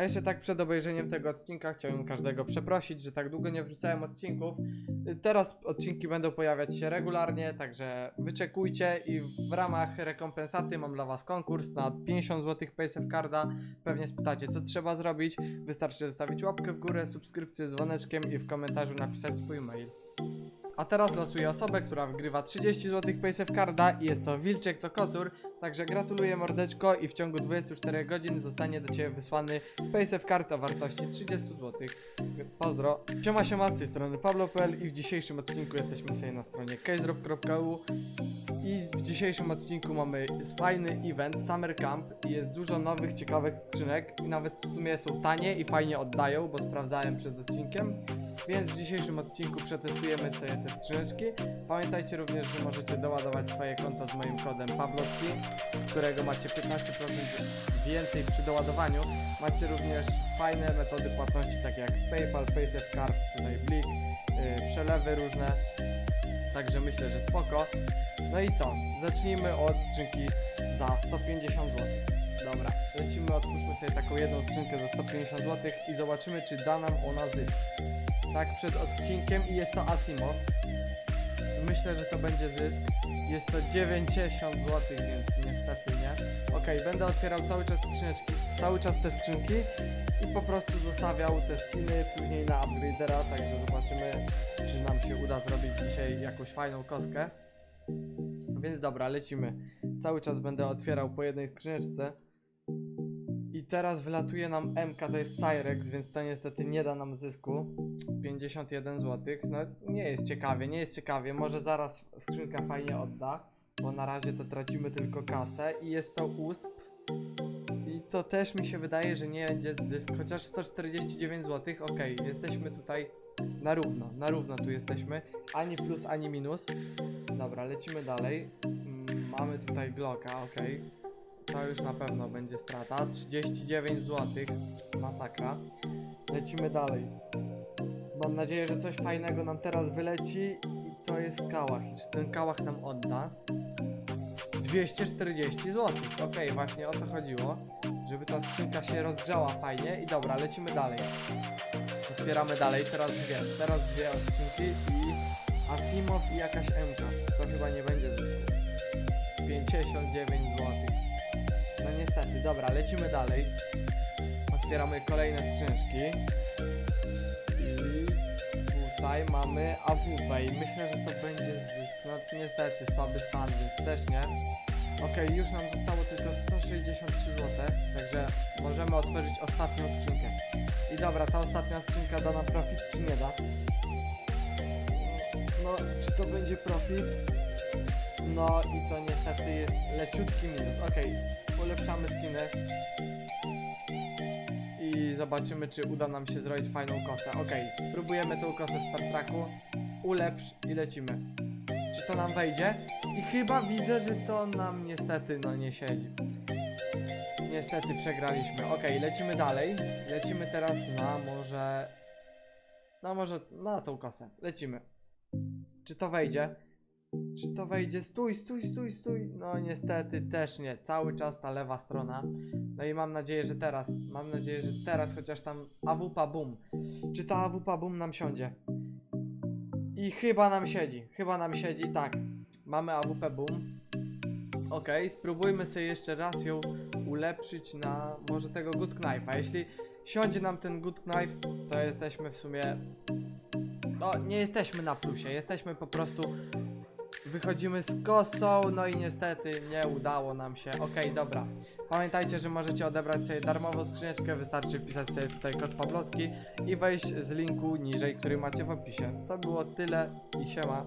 A jeszcze tak przed obejrzeniem tego odcinka chciałbym każdego przeprosić, że tak długo nie wrzucałem odcinków. Teraz odcinki będą pojawiać się regularnie, także wyczekujcie i w ramach rekompensaty mam dla Was konkurs na 50 zł PaySafe Carda. Pewnie spytacie, co trzeba zrobić. Wystarczy zostawić łapkę w górę, subskrypcję z dzwoneczkiem i w komentarzu napisać swój mail. A teraz losuję osobę, która wygrywa 30 zł PaySafe Carda i jest to Wilczek to Kocur. Także gratuluję mordeczko i w ciągu 24 godzin zostanie do Ciebie wysłany PaySafe Card o wartości 30 zł. Pozdro. Siema siema z tej strony Pablo.pl i w dzisiejszym odcinku jesteśmy sobie na stronie casedrop.eu i w dzisiejszym odcinku mamy fajny event Summer Camp i jest dużo nowych, ciekawych skrzynek i nawet w sumie są tanie i fajnie oddają, bo sprawdzałem przed odcinkiem. Więc w dzisiejszym odcinku przetestujemy sobie te skrzyneczki. Pamiętajcie również, że możecie doładować swoje konto z moim kodem Pabloski, z którego macie 15% więcej przy doładowaniu. Macie również fajne metody płatności, takie jak PayPal, PaySafe Card, tutaj Blik, yy, przelewy różne. Także myślę, że spoko. No i co? Zacznijmy od skrzynki za 150 zł. Dobra, lecimy, otwórzmy sobie taką jedną skrzynkę za 150 zł i zobaczymy, czy da nam ona zysk. Tak przed odcinkiem i jest to Asimo. Myślę, że to będzie zysk. Jest to 90 zł, więc niestety nie. Okej, będę otwierał cały czas skrzyneczki, cały czas te skrzynki i po prostu zostawiał te skiny później na upgradera, także zobaczymy, czy nam się uda zrobić dzisiaj jakąś fajną kostkę. Więc dobra, lecimy. Cały czas będę otwierał po jednej skrzyneczce. Teraz wylatuje nam MK, to jest Cyrex, więc to niestety nie da nam zysku. 51 zł. No nie jest ciekawie, nie jest ciekawie. Może zaraz skrzynka fajnie odda, bo na razie to tracimy tylko kasę i jest to USP. I to też mi się wydaje, że nie będzie zysk, chociaż 149 zł. Ok, jesteśmy tutaj na równo, na równo tu jesteśmy. Ani plus, ani minus. Dobra, lecimy dalej. Mm, Mamy tutaj Glocka, ok. To już na pewno będzie strata. 39 zł. Masakra. Lecimy dalej. Mam nadzieję, że coś fajnego nam teraz wyleci i to jest kałach. I czy ten kałach nam odda? 240 zł. Okej, właśnie o to chodziło. Żeby ta skrzynka się rozgrzała fajnie. I dobra, lecimy dalej. Otwieramy dalej. Teraz dwie. Teraz dwie skrzynki i Asimow i jakaś MK. To chyba nie będzie zysku. 59 zł. No niestety, dobra, lecimy dalej. Otwieramy kolejne skrzyneczki. I tutaj mamy AWP i myślę, że to będzie zysk. No niestety, słaby stan, więc też nie. Okej, już nam zostało tylko 163 zł, także możemy otworzyć ostatnią skrzynkę. I dobra, ta ostatnia skrzynka da nam profit, czy nie da? No, czy to będzie profit? No i to niestety jest leciutki minus. Okej, ulepszamy skiny. I zobaczymy, czy uda nam się zrobić fajną kosę. Okej, spróbujemy tą kosę w Star Treku. Ulepsz i lecimy. Czy to nam wejdzie? I chyba widzę, że to nam niestety no nie siedzi. Niestety przegraliśmy. Okej, lecimy dalej. Lecimy teraz na może... No może na tą kosę. Lecimy. Czy to wejdzie? Czy to wejdzie? Stój, stój, stój, stój. No niestety też nie. Cały czas ta lewa strona. No i mam nadzieję, że teraz. Mam nadzieję, że teraz chociaż tam AWP boom. Czy ta AWP boom nam siądzie? I chyba nam siedzi. Chyba nam siedzi, tak. Mamy AWP boom. Okej, spróbujmy sobie jeszcze raz ją ulepszyć na może tego good knife'a. Jeśli siądzie nam ten good knife, to jesteśmy w sumie no, nie jesteśmy na plusie, jesteśmy po prostu. Wychodzimy z kosą, no i niestety nie udało nam się. Okej, dobra. Pamiętajcie, że możecie odebrać sobie darmową skrzyneczkę, wystarczy wpisać sobie tutaj kod Pawlowski i wejść z linku niżej, który macie w opisie. To było tyle i siema.